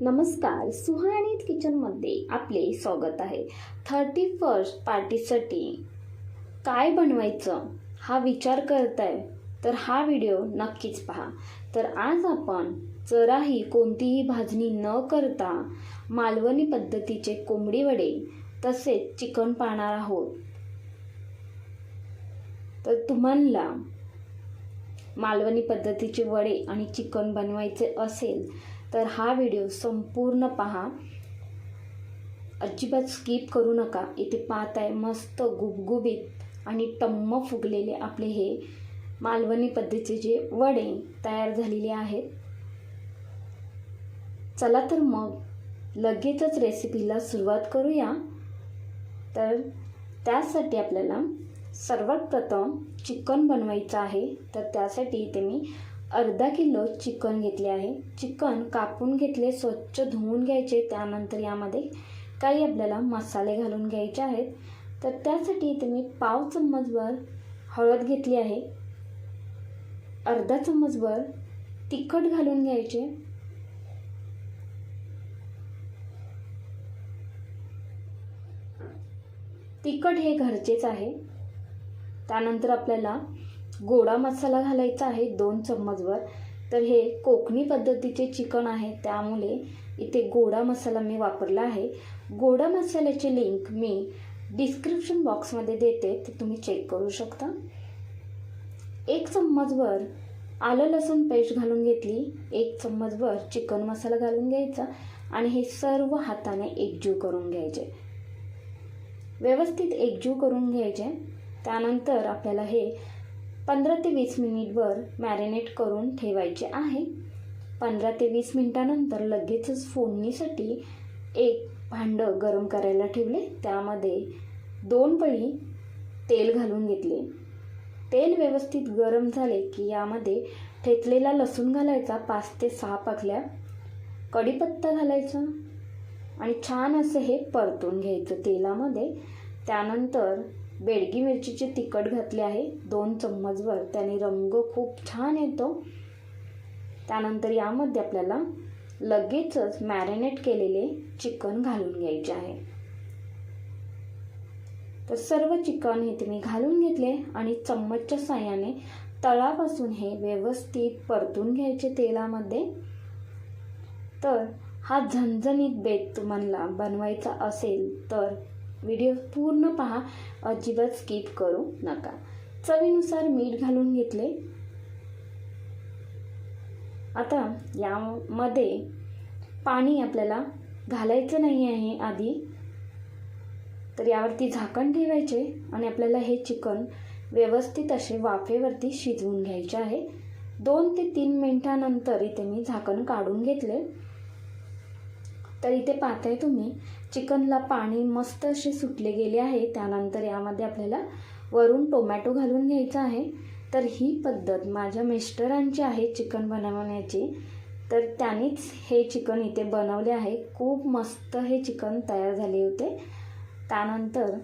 नमस्कार सुहाणीत किचनमध्ये आपले स्वागत आहे. थर्टी फर्स्ट पार्टीसाठी काय बनवायचं हा विचार करताय तर हा व्हिडिओ नक्कीच पहा. तर आज आपण जराही कोणतीही भाजणी न करता मालवणी पद्धतीचे कोंबडी वडे तसेच चिकन पाहणार आहोत. तर तुम्हाला मालवणी पद्धतीचे वडे आणि चिकन बनवायचे असेल तर हा व्हिडिओ संपूर्ण पहा. अजिबात स्किप करू नका. इथे पाहताय मस्त गुबगुबीत आणि टम्म फुगलेले आपले हे मालवणी पद्धतीचे जे वडे तयार झालेले आहेत. चला तर मग लगेचच रेसिपीला सुरुवात करूया. तर त्यासाठी आपल्याला सर्वात प्रथम चिकन बनवायचं आहे. तर त्यासाठी इथे मी अर्धा किलो चिकन घेतले आहे. चिकन कापून घेतले स्वच्छ धुवून घ्यायचे. त्यानंतर यामध्ये काही आपल्याला मसाले घालून घ्यायचे आहेत. तर त्यासाठी इथे मी पाव चम्मचभर हळद घेतली आहे. अर्धा चम्मचभर तिखट घालून घ्यायचे. तिखट हे घरचेच आहे. त्यानंतर आपल्याला गोडा मसाला घालायचा आहे दोन चम्मचभर. तर हे कोकणी पद्धतीचे चिकन आहे त्यामुळे इथे गोडा मसाला मी वापरला आहे. गोडा मसाल्याची लिंक मी डिस्क्रिप्शन बॉक्समध्ये देते ते तुम्ही चेक करू शकता. एक चम्मचभर आलं लसूण पेस्ट घालून घेतली एक चम्मचभर चिकन मसाला घालून घ्यायचा आणि हे सर्व हाताने एकजीव करून घ्यायचे. व्यवस्थित एकजीव करून घ्यायचे. त्यानंतर आपल्याला हे पंधरा ते वीस मिनिटभर मॅरिनेट करून ठेवायचे आहे. पंधरा ते वीस मिनटानंतर लगेचच फोडणीसाठी एक भांडं गरम करायला ठेवले. त्यामध्ये दोन पळी तेल घालून घेतले. तेल व्यवस्थित गरम झाले की यामध्ये ठेचलेला लसूण घालायचा पाच ते सहा पाकल्या. कढीपत्ता घालायचा आणि छान असं हे परतून घ्यायचं तेलामध्ये. त्यानंतर बेडगी मिरचीचे तिखट घातले आहे. दोन चम्मचभर. त्याने रंग खूप छान येतो. त्यानंतर यामध्ये आपल्याला लगेचच मॅरिनेट केलेले चिकन घालून घ्यायचे आहे. तर सर्व चिकन हे तुम्ही घालून घेतले आणि चम्मचच्या साह्याने तळापासून हे व्यवस्थित परतून घ्यायचे तेलामध्ये. तर हा झणझणीत बेत तुम्हाला बनवायचा असेल तर व्हिडिओ पूर्ण पहा. अजिबात स्किप करू नका. चवीनुसार मीठ घालून घेतले. आता यामध्ये पाणी आपल्याला घालायचं नाही आहे आधी. तर यावरती झाकण ठेवायचे आणि आपल्याला हे चिकन व्यवस्थित असे वाफेवरती शिजवून घ्यायचे आहे. दोन ते तीन मिनटानंतर इथे मी झाकण काढून घेतले. तर इथे पाहताय तुम्ही चिकनला पाणी मस्त असे सुटले गेले आहे. त्यानंतर यामध्ये आपल्याला वरून टोमॅटो घालून घ्यायचा आहे. तर ही पद्धत माझ्या मिस्टरांची आहे चिकन बनवण्याची. तर त्यांनीच हे चिकन इथे बनवले आहे. खूप मस्त हे चिकन तयार झाले होते. त्यानंतर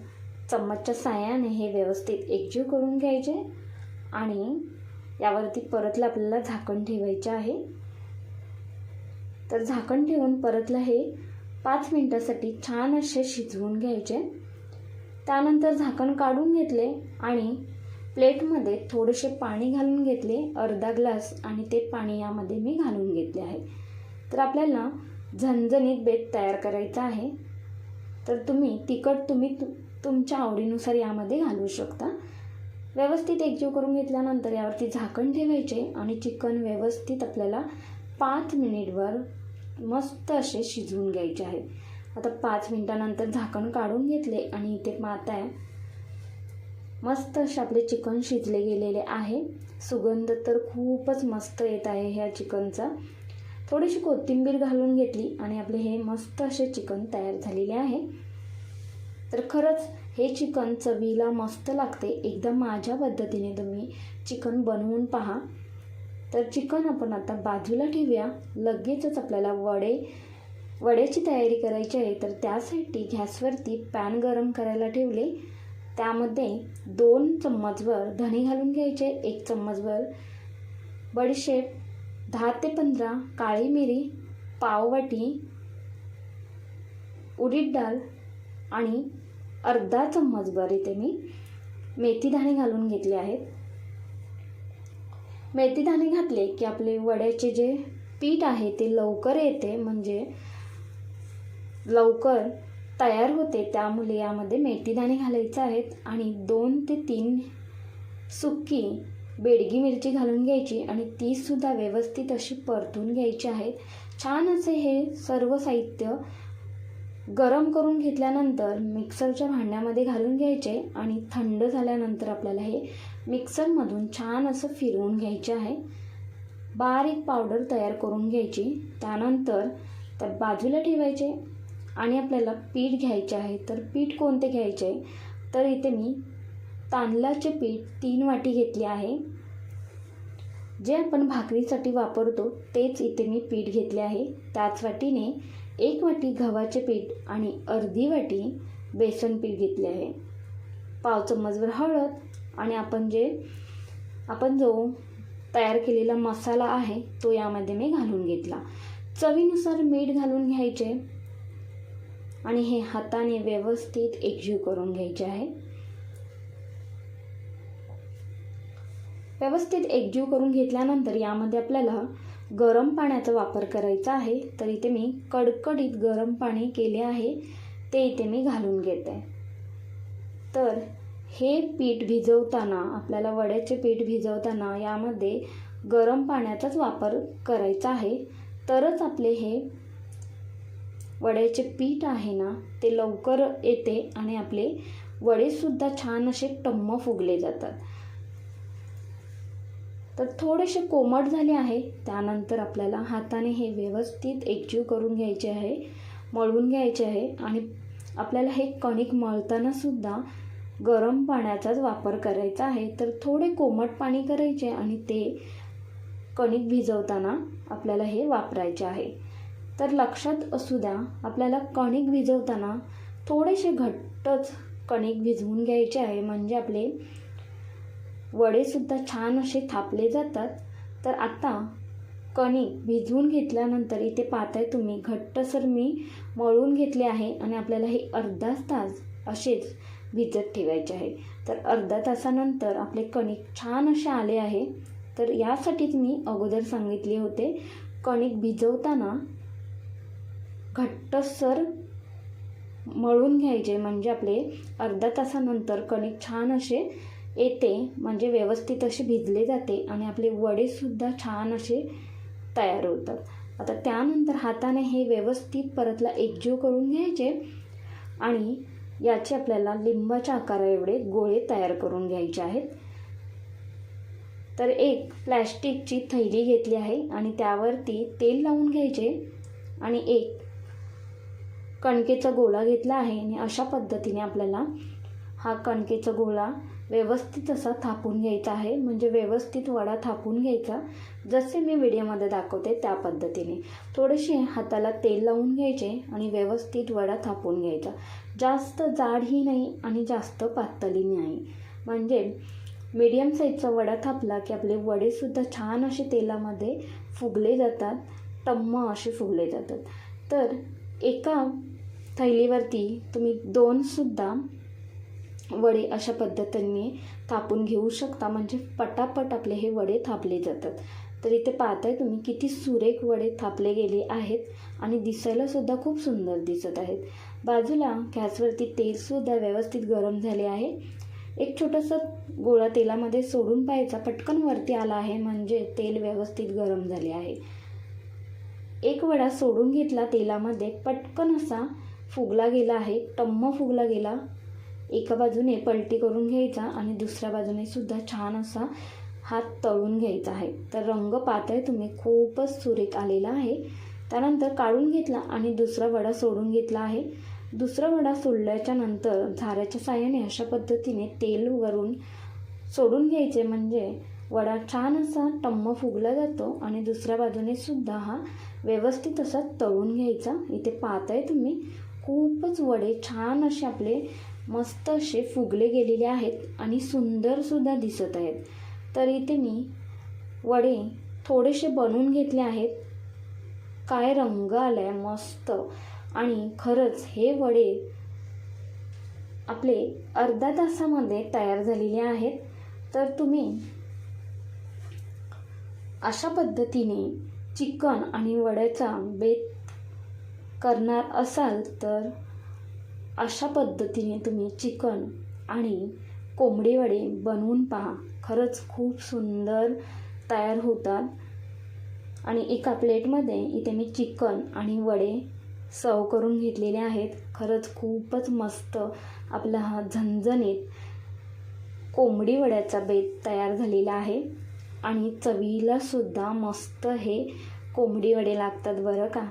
चम्मचच्या साह्याने हे व्यवस्थित एकजीव करून घ्यायचे आणि यावरती परतला आपल्याला झाकण ठेवायचे आहे. तर झाकण ठेवून परतलं हे पाच मिनटासाठी छान असे शिजवून घ्यायचे. त्यानंतर झाकण काढून घेतले आणि प्लेटमध्ये थोडेसे पाणी घालून घेतले अर्धा ग्लास आणि ते पाणी यामध्ये मी घालून घेतले आहे. तर आपल्याला झणझणीत बेत तयार करायचा आहे. तर तुम्ही तिखट तुम्ही तु तुमच्या आवडीनुसार यामध्ये घालू शकता. व्यवस्थित एकजीव करून घेतल्यानंतर यावरती झाकण ठेवायचे आणि चिकन व्यवस्थित आपल्याला पाच मिनिटवर मस्त असे शिजवून घ्यायचे आहे आता पाच मिनटानंतर झाकण काढून घेतले आणि इथे पाहताय मस्त असे आपले चिकन शिजले गेलेले आहे. सुगंध तर खूपच मस्त येत आहे ह्या चिकनचा. थोडीशी कोथिंबीर घालून घेतली आणि आपले हे मस्त असे चिकन तयार झालेले आहे. तर खरंच हे चिकन चवीला मस्त लागते. एकदा माझ्या पद्धतीने तुम्ही चिकन बनवून पहा. तर चिकन आपण आता बाजूला ठेवूया. लगेचच आपल्याला वडे वड्याची तयारी करायची आहे. तर त्यासाठी गॅसवरती पॅन गरम करायला ठेवले. त्यामध्ये दोन चम्मचभर धणे घालून घ्यायचे एक चम्मचभर बडीशेप दहा ते पंधरा काळी मिरी पाववाटी उडीद डाळ आणि अर्धा चम्मचभर इथे मी मेथी दाणे घालून घेतले आहेत. मेथीदाणे घातले की आपले वड्याचे जे पीठ आहे ते लवकर येते म्हणजे लवकर तयार होते त्यामुळे यामध्ये मेथीदाणे घालायचे आहेत आणि दोन ते तीन सुकी बेडगी मिरची घालून घ्यायची आणि तीसुद्धा व्यवस्थित अशी परतून घ्यायची आहेत. छान असे हे सर्व साहित्य गरम करून घेतल्यानंतर मिक्सरच्या भांड्यामध्ये घालून घ्यायचे आणि थंड झाल्यानंतर आपल्याला हे मिक्सरमधून छान असं फिरवून घ्यायचे आहे. बारीक पावडर तयार करून घ्यायची. त्यानंतर तर बाजूला ठेवायचे आणि आपल्याला पीठ घ्यायचे आहे. तर पीठ कोणते घ्यायचे? तर इथे मी तांदळाचे पीठ तीन वाटी घेतली आहे. जे आपण भाकरीसाठी वापरतो तेच इथे मी पीठ घेतले आहे. त्याच वाटीने एक वाटी गव्हाचे पीठ आणि अर्धी वाटी बेसन पीठ घेतले आहे. पाव चम्मचभर हळद आणि आपण जे आपण जो तयार केलेला मसाला आहे तो यामध्ये मी घालून घेतला. चवीनुसार मीठ घालून घ्यायचे आणि हे हाताने व्यवस्थित एकजीव करून घ्यायचे आहे. व्यवस्थित एकजीव करून घेतल्यानंतर यामध्ये आपल्याला गरम पाण्याचा वापर करायचा आहे तर इथे मी कडकडीत गरम पाणी केले आहे ते इथे मी घालून घेते. तर हे पीठ भिजवताना आपल्याला वड्याचे पीठ भिजवताना यामध्ये गरम पाण्याचाच वापर करायचा आहे. तरच आपले हे वड्याचे पीठ आहे ना ते लवकर येते आणि आपले वडेसुद्धा छान असे टम्म फुगले जातात. तर थोडेसे कोमट झाले आहे. त्यानंतर आपल्याला हाताने हे व्यवस्थित एकजीव करून घ्यायचे आहे मळून घ्यायचे आहे आणि आपल्याला हे कणिक मळतानासुद्धा गरम पाण्याचाच वापर करायचा आहे. तर थोडे कोमट पाणी करायचे आणि ते कणिक भिजवताना आपल्याला हे वापरायचे आहे. तर लक्षात असू द्या आपल्याला कणिक भिजवताना थोडेसे घट्टच कणिक भिजवून घ्यायचे आहे. म्हणजे आपले वडेसुद्धा छान असे थापले जातात. तर आता कणिक भिजवून घेतल्यानंतर इथे पाहताय तुम्ही घट्टसर मी मळून घेतले आहे आणि आपल्याला हे अर्धा तास असेच भिजत ठेवायचे आहे. तर अर्धा तासानंतर आपले कणिक छान असे आले आहे. तर यासाठीच मी अगोदर सांगितले होते कणिक भिजवताना घट्टसर मळून घ्यायचे. म्हणजे आपले अर्धा तासानंतर कणिक छान असे येते म्हणजे व्यवस्थित असे भिजले जाते आणि आपले वडेसुद्धा छान असे तयार होतात. आता त्यानंतर हाताने हे व्यवस्थित परतला एकजीव करून घ्यायचे आणि याचे आपल्याला लिंबाच्या आकारा एवढे गोळे तयार करून घ्यायचे आहेत. तर एक प्लॅस्टिकची थैली घेतली आहे आणि त्यावरती तेल लावून घ्यायचे आणि एक कणकेचा गोळा घेतला आहे आणि अशा पद्धतीने आपल्याला हा कणकेचा गोळा व्यवस्थित असा थापून घ्यायचा आहे. म्हणजे व्यवस्थित वडा थापून घ्यायचा. जसे मी व्हिडिओमध्ये दाखवते त्या पद्धतीने. थोडेसे हाताला तेल लावून घ्यायचे आणि व्यवस्थित वडा थापून घ्यायचा. जास्त जाडही नाही आणि जास्त पातळी नाही. म्हणजे मीडियम साईजचा वडा थापला की आपले वडेसुद्धा छान असे तेलामध्ये फुगले जातात. टम्म असे फुगले जातात. तर एका थैलीवरती तुम्ही दोनसुद्धा वडे अशा पद्धतीने थापून घेऊ शकता. म्हणजे पटापट आपले हे वडे थापले जातात. तर इथे पाहताय तुम्ही किती सुरेख वडे थापले गेले आहेत आणि दिसायलासुद्धा खूप सुंदर दिसत आहेत. बाजूला गॅसवरती तेलसुद्धा व्यवस्थित गरम झाले आहे. एक छोटासा गोळा तेलामध्ये सोडून पाहायचा. पटकन वरती आला आहे. म्हणजे तेल व्यवस्थित गरम झाले आहे. एक वडा सोडून घेतला तेलामध्ये. पटकन असा फुगला गेला आहे. टम्म फुगला गेला. एका बाजूने पलटी करून घ्यायचा आणि दुसऱ्या बाजूने सुद्धा छान असा हात तळून घ्यायचा आहे. तर रंग पातळ तुम्ही खूपच सुरेख आलेला आहे. त्यानंतर काढून घेतला आणि दुसरा वडा सोडून घेतला आहे. दुसरा वडा सोडल्याच्या नंतर झाऱ्याच्या साह्याने अशा पद्धतीने तेल वरून सोडून घ्यायचे म्हणजे वडा छान असा टम्म फुगला जातो आणि दुसऱ्या बाजूने सुद्धा हा व्यवस्थित असा तळून घ्यायचा. इथे पाहताय तुम्ही खूपच वडे छान असे आपले मस्त असे फुगले गेलेले आहेत आणि सुंदरसुद्धा दिसत आहेत. तर इथे मी वडे थोडेसे बनवून घेतले आहेत. काय रंग आलाय मस्त. आणि खरंच हे वडे आपले अर्ध्या तासामध्ये तयार झालेले आहेत. तर तुम्ही अशा पद्धतीने चिकन आणि वड्याचा बेत करणार असाल तर अशा पद्धतीने तुम्ही चिकन आणि कोंबडी वडे बनवून पहा. खरंच खूप सुंदर तयार होतात. आणि एका प्लेटमध्ये इथे मी चिकन आणि वडे सर्व करून घेतलेले आहेत. खरंच खूपच मस्त आपला हा झणझणीत कोंबडी वड्याचा बेत तयार झालेला आहे. आणि चवीला सुद्धा मस्त हे कोंबडी वडे लागतात बरं का.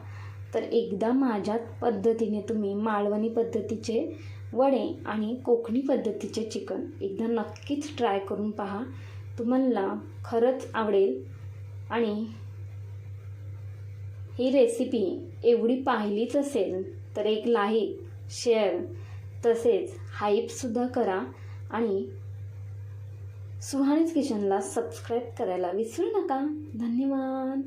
तर एकदा माझ्यात पद्धतीने तुम्ही मालवणी पद्धतीचे वडे आणि कोकणी पद्धतीचे चिकन एकदा नक्कीच ट्राय करून पहा. तुम्हाला खरंच आवडेल. आणि ही रेसिपी एवढी पाहिलीच असेल तर एक लाईक शेअर तसेच हाईपसुद्धा करा आणि सुहाणीच किचनला सबस्क्राईब करायला विसरू नका. धन्यवाद.